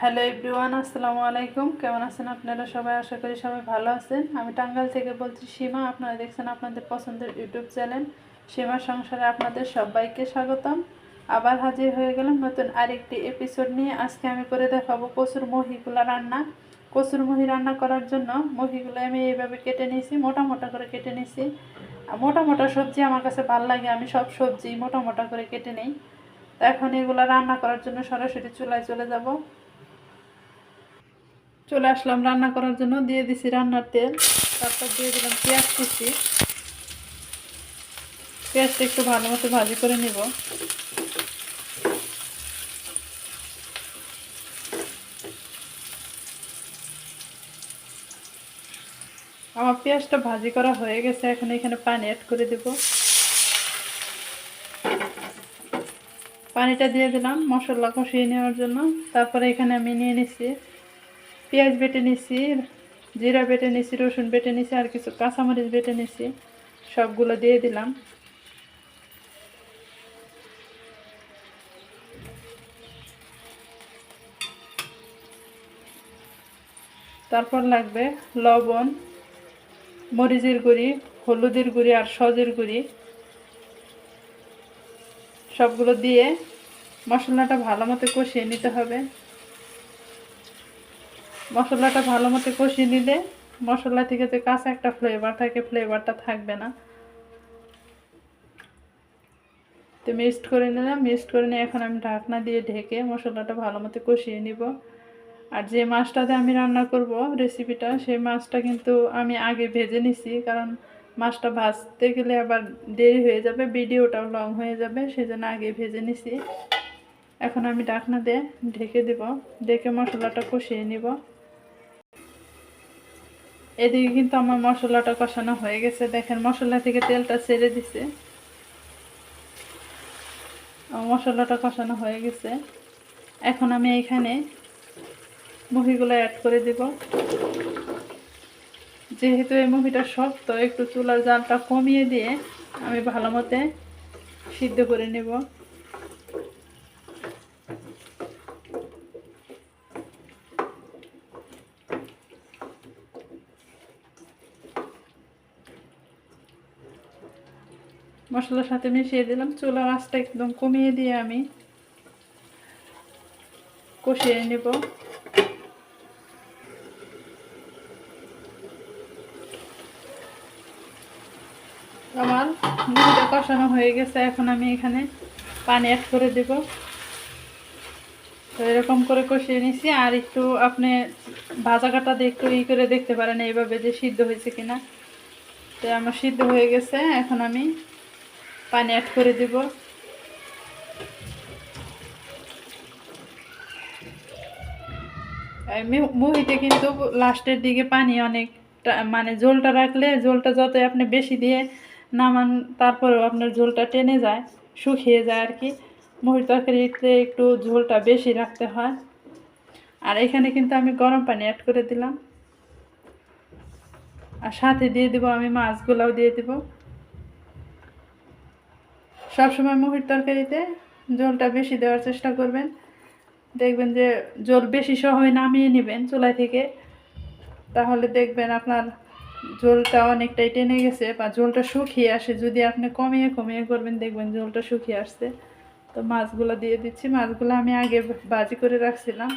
Hello everyone, আসসালামু আলাইকুম। কেমন আছেন আপনারা সবাই? আশা করি সবাই ভালো আছেন। আমি টাঙ্গাইল থেকে বলছি সীমা। আপনারা দেখছেন আপনাদের পছন্দের ইউটিউব চ্যানেল সীমা সংসারে আপনাদের সবাইকে স্বাগতম। আবার হাজির হয়ে গেলাম নতুন আরেকটি এপিসোড নিয়ে। আজকে আমি করে দেখাবো কচুর মহিগুলা রান্না। কচুর মহি রান্না করার জন্য মহিগুলো আমি এইভাবে কেটে নিয়েছি, মোটা মোটা করে কেটে নিয়েছি। মোটা মোটা সবজি আমার কাছে ভালো লাগে, আমি সব সবজি মোটা মোটা করে কেটে নেই। তো এখন এগুলো রান্না করার জন্য সরাসরি চুলায় চলে যাব। চলে আসলাম রান্না করার জন্য, দিয়ে দিছি রান্নার তেল, তারপর দিয়ে দিলাম পেঁয়াজ কুচি। পেঁয়াজটা একটু ভালো মতো ভাজি করে নিব। আমার পেঁয়াজটা ভাজি করা হয়ে গেছে, এখন এখানে পানি অ্যাড করে দেব। পানিটা দিয়ে দিলাম মশলা কষিয়ে নেওয়ার জন্য। তারপরে এখানে আমি নিয়ে নিচ্ছি পেঁয়াজ বেটে নিছি, জিরা বেটে নিছি, রসুন বেটে নিছি, আর কিছু কাঁচামরিচ বেটে নিছি, সবগুলো দিয়ে দিলাম। তারপর লাগবে লবণ, মরিচের গুঁড়ি, হলুদের গুঁড়ি আর সজের গুঁড়ি। সবগুলো দিয়ে মশলাটা ভালো মতো কষিয়ে নিতে হবে। মশলাটা ভালো মতো কষিয়ে নিলে মশলা থেকে যে কাঁচা একটা ফ্লেভার থাকে ফ্লেভারটা থাকবে না। তো মিক্সড করে নিলাম মিক্সড করে নিয়ে এখন আমি ঢাকনা দিয়ে ঢেকে মশলাটা ভালো মতো কষিয়ে নিব। আর যে মাছটাতে আমি রান্না করব রেসিপিটা সেই মাছটা কিন্তু আমি আগে ভেজে নিছি, কারণ মাছটা ভাজতে গেলে আবার দেরি হয়ে যাবে, ভিডিওটাও লং হয়ে যাবে, সেজন্য আগে ভেজে নিছি। এখন আমি ঢাকনা দিয়ে ঢেকে দেব, ঢেকে মশলাটা কষিয়ে নিব। এদিকে কিন্তু আমার মশলাটা কষানো হয়ে গেছে। দেখেন, মশলা থেকে তেলটা ছেড়ে দিছে। মশলাটা কষানো হয়ে গেছে। এখন আমি এখানে মুভিগুলো অ্যাড করে দেব। যেহেতু এই মুভিটা শক্ত, একটু চুলার জালটা কমিয়ে দিয়ে আমি ভালো মতে সিদ্ধ করে নেব। মশলার সাথে মিশিয়ে দিলাম। চুলা আঁচটা একদম কমিয়ে দিয়ে আমি কষিয়ে নেব। আমার মুড়িটা কষানো হয়ে গেছে, এখন আমি এখানে পানি অ্যাড করে দেব। তো এরকম করে কষিয়ে নিছি, আর একটু আপনি ভাজা কাটা একটু ই করে দেখতে পারেন, এইভাবে যে সিদ্ধ হয়েছে কিনা। তো আমার সিদ্ধ হয়ে গেছে, এখন আমি পানি অ্যাড করে দেব। মুহিতে কিন্তু লাস্টের দিকে পানি অনেক মানে ঝোলটা রাখলে ঝোলটা যত আপনি বেশি দিয়ে নামান, তারপরেও আপনার ঝোলটা টেনে যায়, শুকিয়ে যায় আর কি। মুহির তরকারিতে একটু ঝোলটা বেশি রাখতে হয়। আর এখানে কিন্তু আমি গরম পানি অ্যাড করে দিলাম। আর সাথে দিয়ে দেবো আমি মাছগুলাও দিয়ে দেবো। সবসময় মুহির তরকারিতে জলটা বেশি দেওয়ার চেষ্টা করবেন। দেখবেন যে জল বেশি সহই নামিয়ে নেবেন চুলাই থেকে। তাহলে দেখবেন আপনার জলটা অনেকটাই টেনে গেছে বা জলটা শুকিয়ে আসে। যদি আপনি কমিয়ে কমিয়ে করবেন, দেখবেন জলটা শুকিয়ে আসছে। তো মাছগুলো দিয়ে দিচ্ছি। মাছগুলো আমি আগে বাজি করে রাখছিলাম।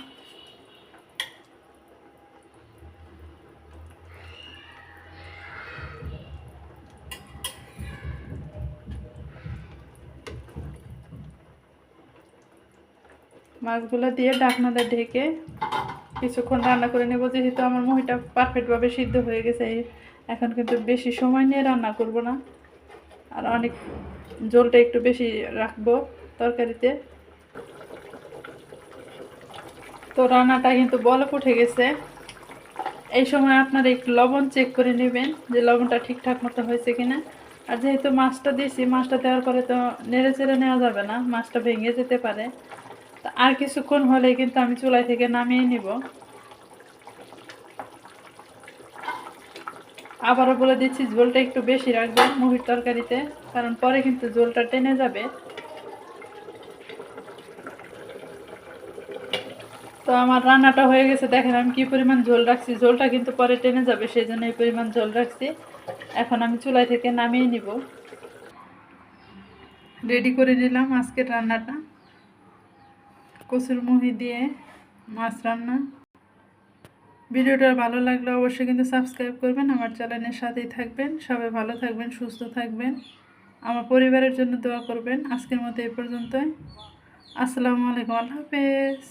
মাছগুলো দিয়ে ডাকনাটা ঢেকে কিছুক্ষণ রান্না করে নেব। যেহেতু আমার মহিটা পারফেক্টভাবে সিদ্ধ হয়ে গেছে এখন কিন্তু বেশি সময় নিয়ে রান্না করব না। আর অনেক জলটা একটু বেশি রাখব তরকারিতে। তো রান্নাটা কিন্তু বলক উঠে গেছে। এই সময় আপনারা একটু লবণ চেক করে নেবেন যে লবণটা ঠিকঠাক মতো হয়েছে কিনা। আর যেহেতু মাছটা দিয়েছি, মাছটা দেওয়ার পরে তো নেড়ে চেড়ে নেওয়া যাবে না, মাছটা ভেঙে যেতে পারে। আর কিছুক্ষণ হলে কিন্তু আমি চুলাই থেকে নামিয়ে নিব। আবারও বলে দিচ্ছি, ঝোলটা একটু বেশি রাখবেন মুহির তরকারিতে, কারণ পরে কিন্তু ঝোলটা টেনে যাবে। তো আমার রান্নাটা হয়ে গেছে, দেখেন আমি কি পরিমাণ ঝোল রাখছি। ঝোলটা কিন্তু পরে টেনে যাবে সেই জন্য এই পরিমাণ ঝোল রাখছি। এখন আমি চুলাই থেকে নামিয়ে নিব। রেডি করে নিলাম আজকের রান্নাটা। কচুর মুহি দিয়ে মাছ রান্না। ভিডিওটা ভালো লাগলে অবশ্যই কিন্তু সাবস্ক্রাইব করবেন, আমার চ্যানেলের সাথেই থাকবেন। সবাই ভালো থাকবেন, সুস্থ থাকবেন। আমার পরিবারের জন্য দোয়া করবেন। আজকের মতো এই পর্যন্তই। আসসালামু আলাইকুম, আল্লাহ হাফেজ।